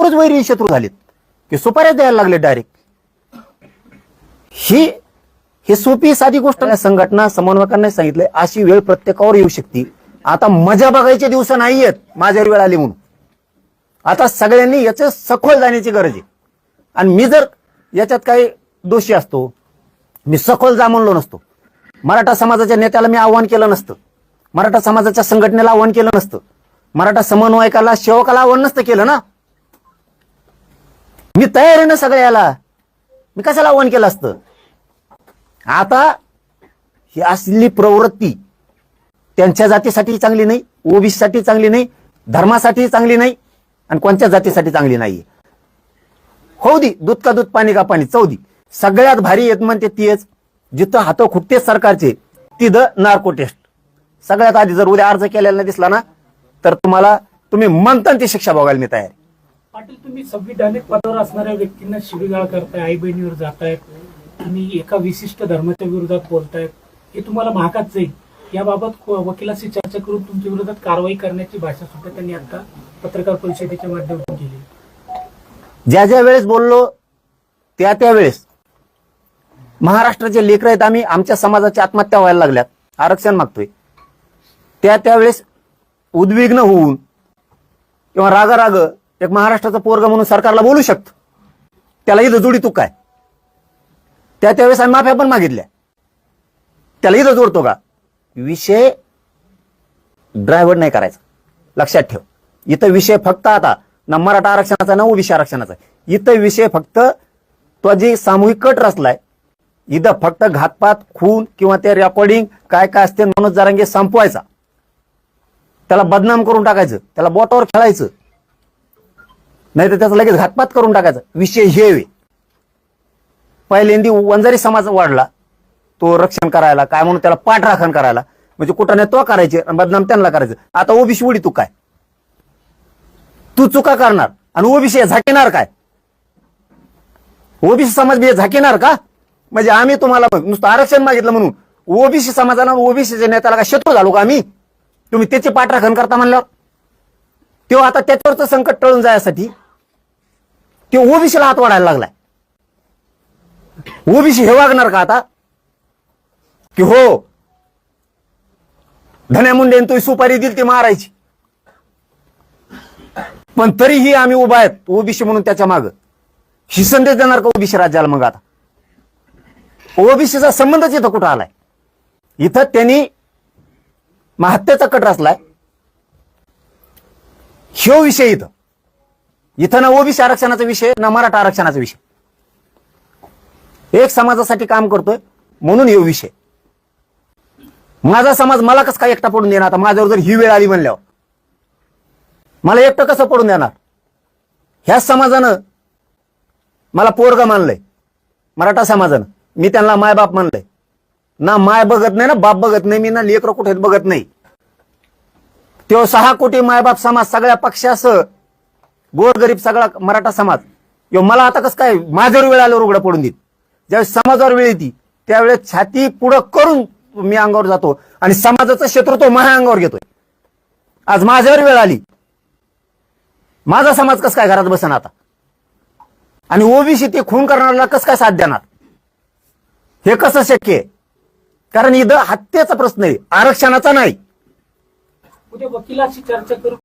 पुरच वैरी शत्रू झालेत. की सुपाऱ्या द्यायला लागले डायरेक्ट ही ही सोपी साधी गोष्ट नाही. संघटना समन्वयकांना सांगितलंय अशी वेळ प्रत्येकावर येऊ शकते. आता मजा बघायचे दिवस नाहीयेत माझ्यावर वेळ आली म्हणून. आता सगळ्यांनी याचे सखोल जाण्याची गरज आहे. आणि मी जर याच्यात काही दोषी असतो मी सखोल जा म्हणलो नसतो. मराठा समाजाच्या नेत्याला मी आव्हान केलं नसतं. मराठा समाजाच्या संघटनेला आव्हान केलं नसतं. मराठा समन्वयकाला सेवकाला आव्हान नसतं केलं ना. मी तयार आहे ना सगळ्याला. मी कशाला आव्हान केलं असतं? आता ही असली प्रवृत्ती त्यांच्या जातीसाठी चांगली नाही ओबीसीसाठी चांगली नाही धर्मासाठी चांगली नाही आणि कोणत्या जातीसाठी चांगली नाही. होऊ दी दूध का दूध पाणी का पाणी चौदी सगळ्यात भारी येत म्हणते तीच जिथं हात खुटते सरकारचे तिथं नार्को टेस्ट सगळ्यात आधी जर उद्या अर्ज केलेला दिसला ना तर तुम्हाला तुम्ही म्हणता ती शिक्षा बघायला मी तयार पाटील तुम्ही संविधानिक पदावर असणाऱ्या व्यक्तींना शिवीगाळ करताय आई बहिणीवर जातायत तुम्ही एका विशिष्ट धर्माच्या विरोधात बोलतायत. हे तुम्हाला महागात जाईल. याबाबत वकिलाशी चर्चा करून तुमच्या विरोधात कारवाई करण्याची भाषा सुद्धा त्यांनी आता पत्रकार परिषदेच्या माध्यमातून केली ज्या ज्या वेळेस बोललो त्या त्या वेळेस महाराष्ट्राचे लेकर आहेत आम्ही आमच्या समाजाची आत्महत्या व्हायला लागल्यात. आरक्षण मागतोय. त्या त्यावेळेस उद्विग्न होऊन किंवा राग राग एक महाराष्ट्राचा पोरगा म्हणून सरकारला बोलू शकतो. त्याला इथं जोडी तू काय? त्या त्यावेळेस आम्ही माफ्या पण मागितल्या. त्याला इथं जोडतो का? विषय ड्रायव्हर नाही करायचा. लक्षात ठेव. इथं विषय फक्त आता ना मराठा आरक्षणाचा ना ओबीसी आरक्षणाचा. इथं विषय फक्त तो जे सामूहिक कट रचलाय इथं फक्त घातपात खून किंवा ते रेकॉर्डिंग काय काय असते मनोज जारांगे संपवायचा. त्याला बदनाम करून टाकायचं. त्याला बोटावर खेळायचं. नाही तर त्याचा लगेच घातपात करून टाकायचा. विषय हे पहिल्यांदी वंजारी समाज वाढला. तो रक्षण करायला काय म्हणून त्याला पाठराखण करायला. म्हणजे कुठं नाही तो करायचे बदनाम त्यांना करायचं. आता ओबीसी उडी तू काय? तू चुका करणार आणि ओबीसी झाकेणार काय? ओबीसी समाज बी झाकेणार का? म्हणजे आम्ही तुम्हाला नुसतं आरक्षण मागितलं म्हणून. ओबीसी समाजाला ओबीसीच्या नेत्याला का शत्रू झालो का आम्ही? तुम्ही त्याची पाठराखण करता म्हणल्यावर. तेव्हा आता त्याच्यावरचं संकट टळून जाण्यासाठी ते ओबीसीला हात वाढायला लागलाय. ओबीसी हे वागणार का आता? की हो धन्या मुंडेन तो सुपारी दिली ती मारायची. पण तरीही आम्ही उभा आहेत ओबीसी म्हणून त्याच्या माग. ही संदेश देणार का ओबीसी राज्याला मग आता? ओबीसीचा संबंधच इथं कुठं आलाय? इथं त्यांनी महत्याचा कट रचलाय. ह्यो विषय इथं. इथं ना ओबीसी आरक्षणाचा विषय ना मराठा आरक्षणाचा विषय. एक समाजासाठी काम करतोय म्हणून हे विषय. माझा समाज मला कसं काय एकटा पडून देणार? आता माझ्यावर जर ही वेळ आली म्हणल्यावर. मला एकटं कसं पडून देणार? ह्याच समाजानं मला पोरगा मानलंय. मराठा समाजानं. मी त्यांना मायबाप मानलंय. ना माय बघत नाही ना बाप बघत नाही मी ना लेकरं कुठे बघत नाही. तो सहा कोटी मायबाप समाज सगळ्या पक्षासह गोरगरीब सगळा मराठा समाज. यो मला आता कसं काय माझ्यावर वेळ आल्यावर उघडा पडून देत. ज्यावेळेस समाजावर वेळ येते त्यावेळेस छाती पुढं करून मी अंगावर जातो आणि समाजाचं क्षेत्र तो माझ्या अंगावर घेतोय. आज माझ्यावर वेळ आली. माझा समाज कसं काय घरात बसन आता? आणि ओबीसी ते खून करणाऱ्याला कसं काय साथ देणार? हे कसं शक्य आहे? कारण इथं हत्येचा प्रश्न आहे आरक्षणाचा नाही. उद्या वकिलाशी चर्चा करू.